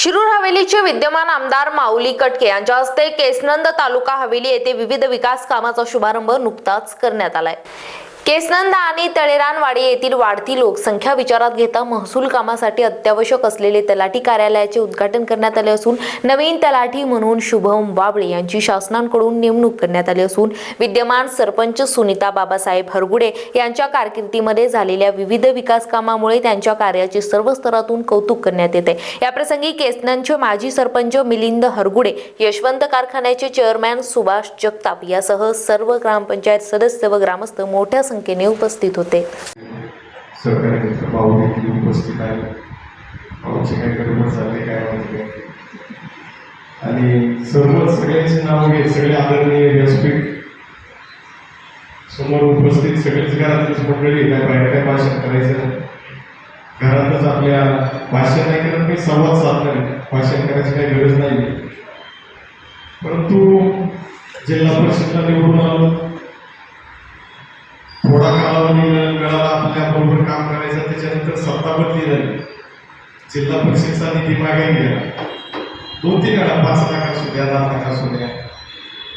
शिरूर हवेलीचे विद्यमान आमदार माऊली कटके यांच्या हस्ते केसनंद तालुका हवेली येथे विविध विकास कामाचा शुभारंभ नुकताच करण्यात आलाय. केसनंदा आणि तळेरानवाडी येथील वाढती लोकसंख्या विचारात घेता महसूल कामासाठी अत्यावश्यक असलेले तलाठी कार्यालयाचे उद्घाटन करण्यात आले असून नवीन तलाठी म्हणून शुभम बाबळे यांची शासनांकडून नेमणूक करण्यात आली असून विद्यमान सरपंच सुनीता बाबासाहेब हरगुडे यांच्या कारकिर्दीमध्ये झालेल्या विविध विकास कामामुळे त्यांच्या कार्याचे सर्व स्तरातून कौतुक करण्यात येते. याप्रसंगी केसनंदचे माजी सरपंच मिलिंद हरगुडे यशवंत कारखान्याचे चेअरमॅन सुभाष जगताप यासह सर्व ग्रामपंचायत सदस्य व ग्रामस्थ मोठ्या संख्येने उपस्थित होते. भाऊ देखील उपस्थित आहे. भाऊचे काय गडबड चालले काय माहिती आणि सर्व सगळ्यांचे नाव घे सगळे आदरणीय व्यासपीठ समोर उपस्थित सगळेच घरातलीच मंडळी काय बाहेर काय भाषण करायचं? घरातच आपल्या भाषण नाही करत मी संवाद साधणार भाषण करायची काही गरज नाही परंतु जिल्हा परिषदला निवडून आलो. करायचा त्याच्यानंतर सत्ता बदली झाली. जिल्हा परिषदचा निधी मागे गेला. दोन तीन वेळा पाच लाख असू द्या दहा लाख असू द्या.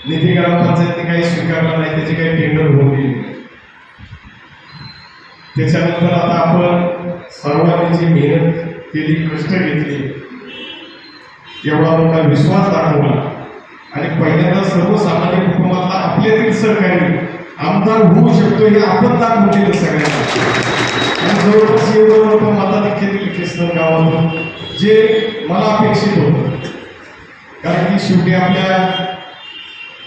निधी ग्रामपंचायतने काही स्वीकारला नाही त्याची काही टेंडर होऊन गेली नाही. त्याच्यानंतर आता आपण सर्वांनी जी मेहनत केली कष्ट घेतली एवढा मोठा विश्वास दाखवला. आणि पहिल्यांदा सर्वसामान्य कुटुंबातला आपल्यातील सहकारी आमदार होऊ शकतो हे आपण दाखवलेलं सगळ्यांना. आणि जवळपास एवढं मोठं मताधिक्य देखील केसनर गावातून जे मला अपेक्षित होतं. कारण की शेवटी आपल्या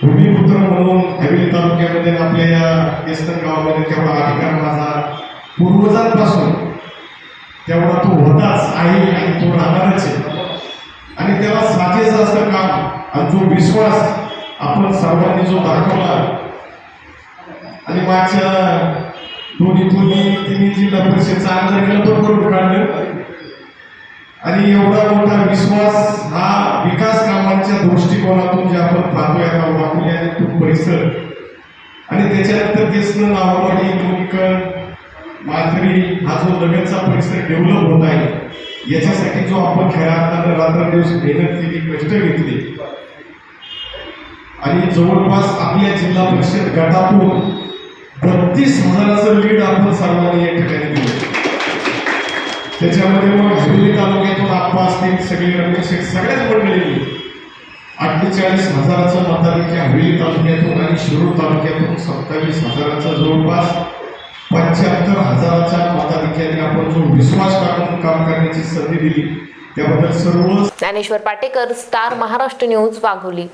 भूमिपुत्र म्हणून हवेली तालुक्यामध्ये आपल्या या केसनर गावामध्ये तेवढा अधिकार माझा पूर्वजांपासून तेवढा तो होताच आहे आणि तो राहणारच आहे. आणि त्याला साजेचं असं काम आणि जो विश्वास आपण सर्वांनी जो दाखवला आणि माझ्या दोन्ही दोन्ही तिन्ही जिल्हा परिषदचा आमदार पण करून काढलं. आणि एवढा मोठा विश्वास हा विकास कामांच्या दृष्टिकोनातून जे आपण पाहतोय आता वाकुली आणि तो परिसर. आणि त्याच्यानंतर केसनं नावावाडी लोणकर माथरी हा जो लगतचा परिसर डेव्हलप होत आहे याच्यासाठी जो आपण खऱ्या रात्र रात्रदिवस मेहनत केली कष्ट घेतले. आणि जवळपास आपल्या जिल्हा परिषद गटातून बत्तीस हजाराचं लीड आपण सर्वांनी या ठिकाणी दिलं त्याच्यामध्ये मग हवेली तालुक्यातून आप्पा असतील सगळे रमेश सगळ्याच मंडळी अठ्ठेचाळीस हजाराचं मताधिक्य हवेली तालुक्यातून आणि शिरूर तालुक्यातून सत्तावीस हजाराचा जवळपास पंच्याहत्तर हजाराच्या मताधिक्याने आपण जो विश्वास टाकून काम करण्याची संधी दिली त्याबद्दल सर्व ज्ञानेश्वर पाटेकर स्टार महाराष्ट्र न्यूज वाघोली.